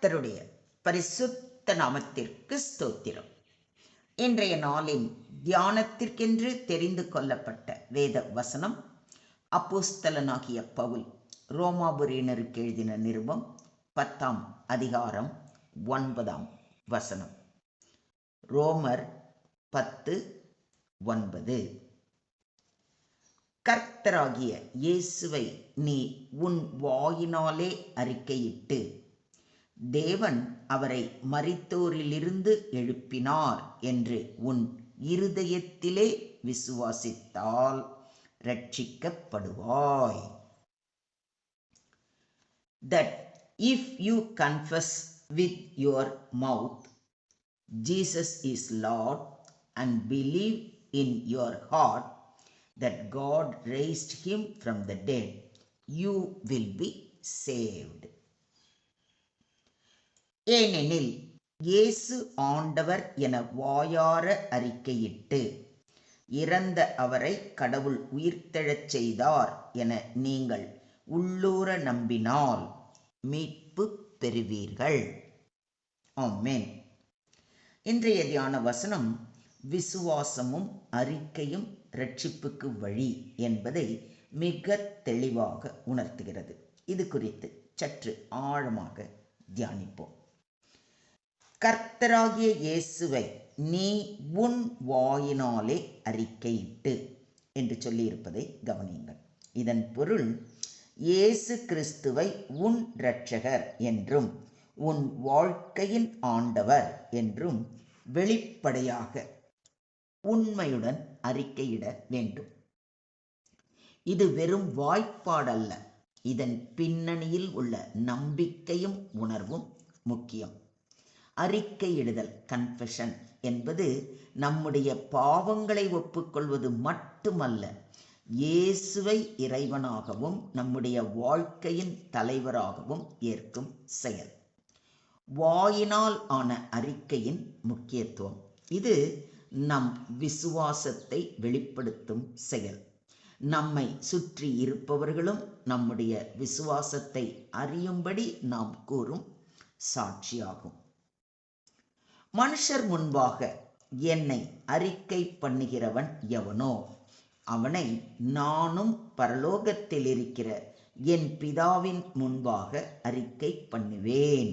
கர்த்தருடைய பரிசுத்த நாமத்திற்கு ஸ்தோத்திரம். இன்றைய நாளின் தியானத்திற்கென்று தெரிந்து கொள்ளப்பட்ட வேத வசனம் அப்போஸ்தலனாகிய பவுல் ரோமாபுரியனருக்கு எழுதின நிருபம் பத்தாம் அதிகாரம் ஒன்பதாம் வசனம். ரோமர் பத்து ஒன்பது. கர்த்தராகிய இயேசுவை நீ உன் வாயினாலே அறிக்கையிட்டு தேவன் அவரை மறித்தோரிலிருந்து எழுப்பினார் என்று உன் இருதயத்திலே விசுவாசித்தால் ரட்சிக்கப்படுவாய் that if you confess with your mouth Jesus is lord and believe in your heart that God raised him from the dead you will be saved ஏனெனில் இயேசு ஆண்டவர் என வாயார அறிக்கையிட்டு இறந்த அவரை கடவுள் உயிர்த்தெழச் செய்தார் என நீங்கள் உள்ளூர நம்பினால் மீட்பு பெறுவீர்கள். ஆமேன். இன்றைய தியான வசனம் விசுவாசமும் அறிக்கையும் ரட்சிப்புக்கு வழி என்பதை மிக தெளிவாக உணர்த்துகிறது. இது குறித்து சற்று ஆழமாக தியானிப்போம். கர்த்தராகிய இயேசுவை நீ உன் வாயினாலே அறிக்கையிட்டு என்று சொல்லியிருப்பதை கவனியுங்கள். இதன் பொருள் இயேசு கிறிஸ்துவை உன் இரட்சகர் என்றும் உன் வாழ்க்கையின் ஆண்டவர் என்றும் வெளிப்படையாக உண்மையுடன் அறிக்கையிட வேண்டும். இது வெறும் வாய்ப்பாடல்ல. இதன் பின்னணியில் உள்ள நம்பிக்கையும் உணர்வும் முக்கியம். அறிக்கையிடுதல் கன்ஃபெஷன் என்பது நம்முடைய பாவங்களை ஒப்புக்கொள்வது மட்டுமல்ல இயேசுவை இறைவனாகவும் நம்முடைய வாழ்க்கையின் தலைவராகவும் ஏற்கும் செயல். வாயினால் ஆன அறிக்கையின் முக்கியத்துவம். இது நம் விசுவாசத்தை வெளிப்படுத்தும் செயல். நம்மை சுற்றி இருப்பவர்களும் நம்முடைய விசுவாசத்தை அறியும்படி நாம் கூறும் சாட்சியாகும். மனுஷர் முன்பாக என்னை அறிக்கை பண்ணுகிறவன் எவனோ அவனை நானும் பரலோகத்தில் இருக்கிற என் பிதாவின் முன்பாக அறிக்கை பண்ணுவேன்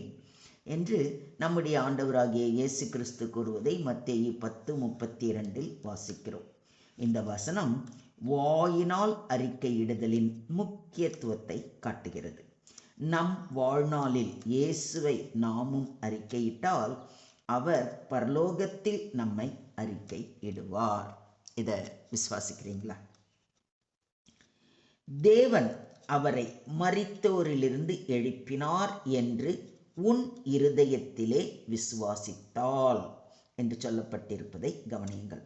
என்று நம்முடைய ஆண்டவராகிய இயேசு கிறிஸ்து கூறுவதை மத்திய பத்து முப்பத்தி இரண்டில் வாசிக்கிறோம். இந்த வசனம் வாயினால் அறிக்கையிடுதலின் முக்கியத்துவத்தை காட்டுகிறது. நம் வாழ்நாளில் இயேசுவை நாமும் அறிக்கையிட்டால் அவர் பரலோகத்தில் நம்மை அறிக்கை இடுவார். இதை விசுவாசிக்கிறீங்களா? தேவன் அவரை மறித்தோரிலிருந்து எழுப்பினார் என்று உன் இருதயத்திலே விசுவாசித்தாள் என்று சொல்லப்பட்டிருப்பதை கவனியுங்கள்.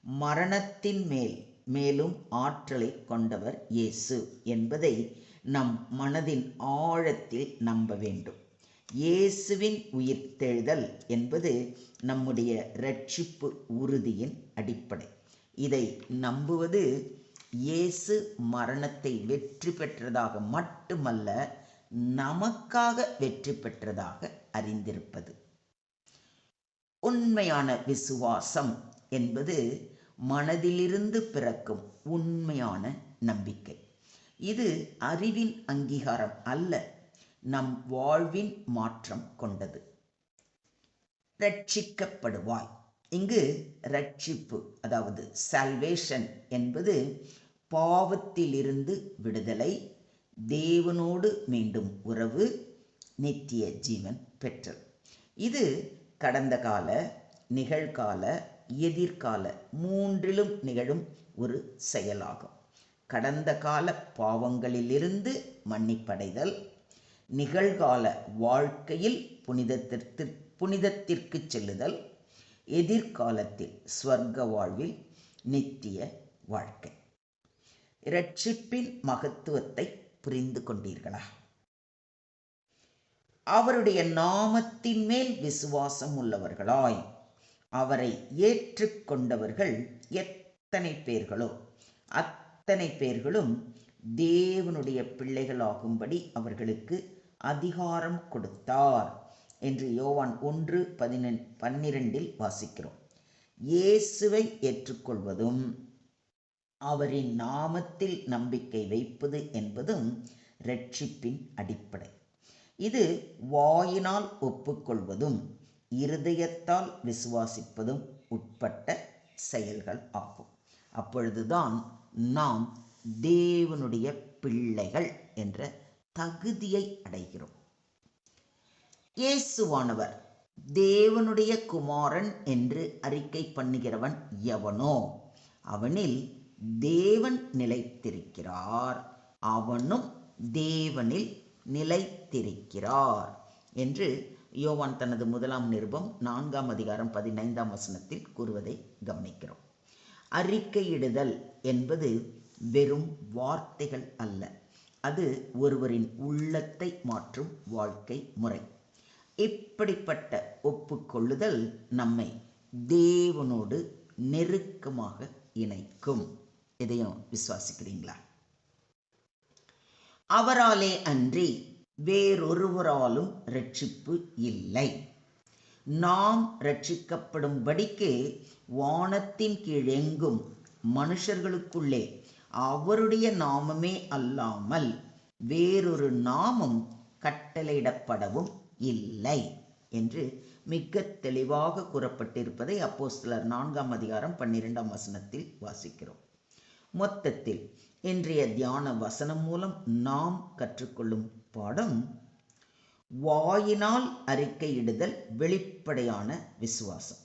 மரணத்தின் மேல் மேலும் ஆற்றலை கொண்டவர் இயேசு என்பதை நம் மனதின் ஆழத்தில் நம்ப வேண்டும். இயேசுவின் உயிர்த்தெழுதல் என்பது நம்முடைய ரட்சிப்பு உறுதியின் அடிப்படை. இதை நம்புவது இயேசு மரணத்தை வெற்றி பெற்றதாக மட்டுமல்ல நமக்காக வெற்றி பெற்றதாக அறிந்திருப்பது. உண்மையான விசுவாசம் என்பது மனதிலிருந்து பிறக்கும் உண்மையான நம்பிக்கை. இது அறிவின் அங்கீகாரம் அல்ல நம் வாழ்வின் மாற்றம் கொண்டது. ரட்சிக்கப்படுவாய். இங்கு ரட்சிப்பு அதாவது சால்வேஷன் என்பது பாவத்திலிருந்து விடுதலை தேவனோடு மீண்டும் உறவு நித்திய ஜீவன் பெற்றல். இது கடந்த கால நிகழ்கால எதிர்கால மூன்றிலும் நிகழும் ஒரு செயலாகும். கடந்த கால பாவங்களிலிருந்து மன்னிப்படைதல் நிகழ்கால வாழ்க்கையில் புனிதத்திற்கு புனிதத்திற்கு செல்லுதல் எதிர்காலத்தில் ஸ்வர்க்க வாழ்வில் நித்திய வாழ்க்கை. இரட்சிப்பின் மகத்துவத்தை புரிந்து கொண்டீர்களா? அவருடைய நாமத்தின் மேல் விசுவாசம் உள்ளவர்களாய் அவரை ஏற்றுக்கொண்டவர்கள் எத்தனை பேர்களோ அத்தனை பேர்களும் தேவனுடைய பிள்ளைகளாகும்படி அவர்களுக்கு அதிகாரம் கொடுத்தார் என்று யோவான் ஒன்று பதினெண் பன்னிரெண்டில் வாசிக்கிறோம். இயேசுவை ஏற்றுக்கொள்வதும் அவரின் நாமத்தில் நம்பிக்கை வைப்பது என்பதும் ரட்சிப்பின் அடிப்படை. இது வாயினால் ஒப்புக்கொள்வதும் இருதயத்தால் விசுவாசிப்பதும் உட்பட்ட செயல்கள் ஆகும். அப்பொழுதுதான் நாம் தேவனுடைய பிள்ளைகள் என்ற தகுதியை அடைகிறோம். இயேசுவானவர் தேவனுடைய குமாரன் என்று அறிக்கை பண்ணுகிறவன் எவனோ அவனில் தேவன் நிலைத்திருக்கிறார். அவனும் தேவனில் நிலைத்திருக்கிறார் என்று யோவான் தனது முதலாம் நிருபம் நான்காம் அதிகாரம் பதினைந்தாம் வசனத்தில் கூறுவதை கவனிக்கிறோம். அறிக்கையிடுதல் என்பது வெறும் வார்த்தைகள் அல்ல. அது ஒருவரின் உள்ளத்தை மாற்றும் வாழ்க்கை முறை. இப்படிப்பட்ட ஒப்புக்கொள்ளுதல் நம்மை தேவனோடு நெருக்கமாக இணைக்கும். இதையும் விசுவாசிக்கிறீங்களா? அவராலே அன்றி வேறொருவராலும் ரட்சிப்பு இல்லை. நாம் ரட்சிக்கப்படும்படிக்கு வானத்தின் கீழெங்கும் மனுஷர்களுக்குள்ளே அவருடைய நாமமே அல்லாமல் வேறொரு நாமம் கட்டளையிடப்படவும் இல்லை என்று மிக தெளிவாக கூறப்பட்டிருப்பதை அப்போ சிலர் நான்காம் அதிகாரம் பன்னிரெண்டாம் வசனத்தில் வாசிக்கிறோம். மொத்தத்தில் இன்றைய தியான வசனம் மூலம் நாம் கற்றுக்கொள்ளும் பாடம் வாயினால் அறிக்கையிடுதல் வெளிப்படையான விசுவாசம்.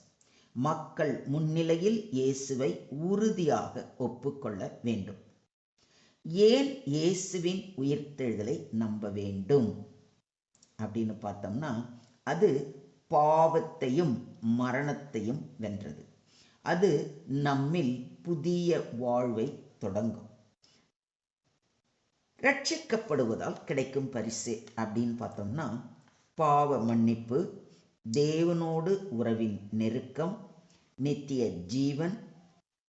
மக்கள் முன்னிலையில் இயேசுவை உறுதியாக ஒப்புக்கொள்ள வேண்டும். ஏன் இயேசுவின் உயிர்த்தெழுதலை நம்ப வேண்டும்? அப்படின்னு பார்த்தோம்னா அது பாவத்தையும் மரணத்தையும் வென்றது. அது நம்மில் புதிய வாழ்வை தொடங்கும். ரட்சிக்கப்படுவதால் கிடைக்கும் பரிசு அப்படின்னு பார்த்தோம்னா பாவ மன்னிப்பு தேவனோடு உறவின் நெருக்கம் நித்திய ஜீவன்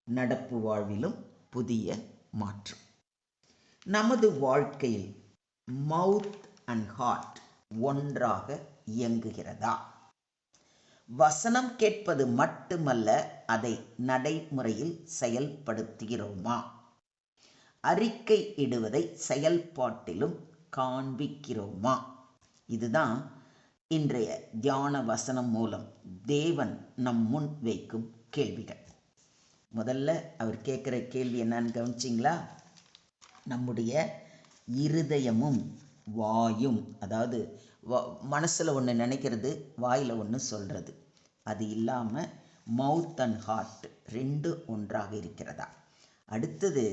நடப்பு வாழ்விலும் புதிய மாற்றம். நமது வாழ்க்கையில் மவுத் அண்ட் ஹார்ட் ஒன்றாக இயங்குகிறதா? வசனம் கேட்பது மட்டுமல்ல அதை நடைமுறையில் செயல்படுத்துகிறோமா? அறிக்கை இடுவதை செயல்பாட்டிலும் காண்பிக்கிறோமா? இதுதான் இன்றைய தியான வசனம் மூலம் தேவன் நம் முன் வைக்கும் கேள்விகள். முதல்ல அவர் கேட்குற கேள்வி என்னன்னு கவனிச்சிங்களா? நம்முடைய இருதயமும் வாயும் அதாவது மனசில் ஒன்று நினைக்கிறது வாயில் ஒன்று சொல்கிறது அது இல்லாமல் மவுத் அண்ட் ஹார்ட் ரெண்டு ஒன்றாக இருக்கிறதா? அடுத்தது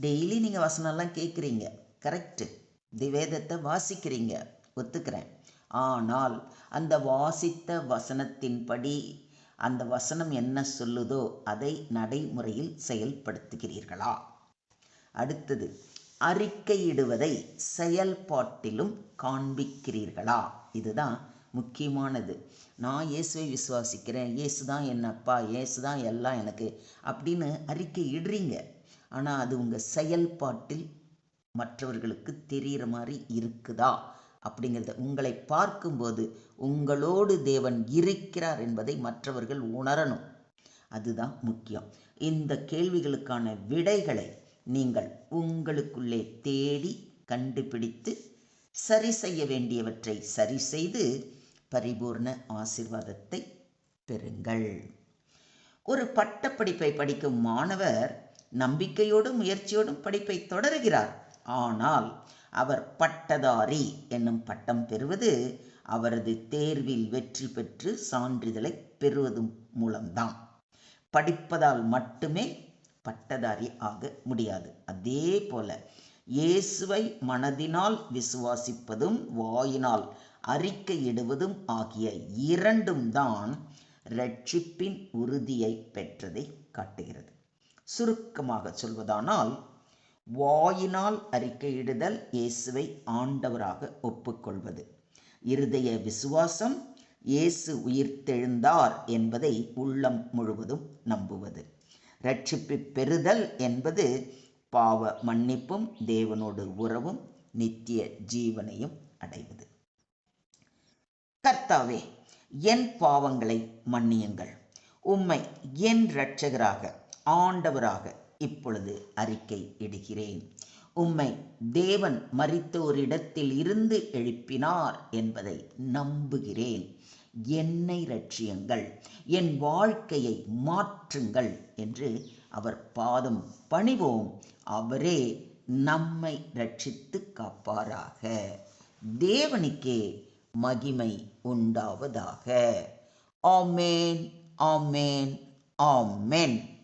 டெய்லி நீங்கள் வசனம்லாம் கேட்குறீங்க கரெக்டு தி வேதத்தை வாசிக்கிறீங்க ஒத்துக்கிறேன். ஆனால் அந்த வாசித்த வசனத்தின்படி அந்த வசனம் என்ன சொல்லுதோ அதை நடைமுறையில் செயல்படுத்துகிறீர்களா? அடுத்தது அறிக்கையிடுவதை செயல்பாட்டிலும் காண்பிக்கிறீர்களா? இதுதான் முக்கியமானது. நான் இயேசுவை விசுவாசிக்கிறேன் இயேசு தான் என் அப்பா இயேசு தான் எல்லாம் எனக்கு அப்படின்னு அறிக்கை இடுறீங்க. ஆனால் அது உங்கள் செயல்பாட்டில் மற்றவர்களுக்கு தெரிகிற மாதிரி இருக்குதா? அப்படிங்கிறத உங்களை பார்க்கும்போது உங்களோடு தேவன் இருக்கிறார் என்பதை மற்றவர்கள் உணரணும். அதுதான் முக்கியம். இந்த கேள்விகளுக்கான விடைகளை நீங்கள் உங்களுக்குள்ளே தேடி கண்டுபிடித்து சரி செய்ய வேண்டியவற்றை சரி செய்து பரிபூர்ண ஆசிர்வாதத்தை பெறுங்கள். ஒரு பட்டப்படிப்பை படிக்கும் மாணவர் நம்பிக்கையோடும் முயற்சியோடும் படிப்பை தொடருகிறார். ஆனால் அவர் பட்டதாரி என்னும் பட்டம் பெறுவது அவரது தேர்வில் வெற்றி பெற்று சான்றிதழை பெறுவது மூலம்தான். படிப்பதால் மட்டுமே பட்டதாரி ஆக முடியாது. அதே போல இயேசுவை மனதினால் விசுவாசிப்பதும் வாயினால் அறிக்கையிடுவதும் ஆகிய இரண்டும் தான் ரட்சிப்பின் உறுதியை பெற்றதை காட்டுகிறது. சுருக்கமாக சொல்வதானால் வாயினால் அறிக்கையிடுதல் இயேசுவை ஆண்டவராக ஒப்புக்கொள்வது. இருதய விசுவாசம் இயேசு உயிர்த்தெழுந்தார் என்பதை உள்ளம் முழுவதும் நம்புவது. ரட்சிப்பு பெறுதல் என்பது பாவ மன்னிப்பும் தேவனோடு உறவும் நித்திய ஜீவனையும் அடைவது. கர்த்தாவே என் பாவங்களை மன்னியுங்கள். உம்மை என் இரட்சகராக ஆண்டவராக இப்பொழுது அறிக்கை இடுகிறேன். உம்மை தேவன் மரித்தோரிடத்தில் இருந்து எழுப்பினார் என்பதை நம்புகிறேன். என்னை ரட்சியுங்கள் என் வாழ்க்கையை மாற்றுங்கள் என்று அவர் பாதம் பணிவோம். அவரே நம்மை ரட்சித்து காப்பாராக. தேவனுக்கே மகிமை உண்டாவதாக. ஆமேன் ஆமேன் ஆமேன்.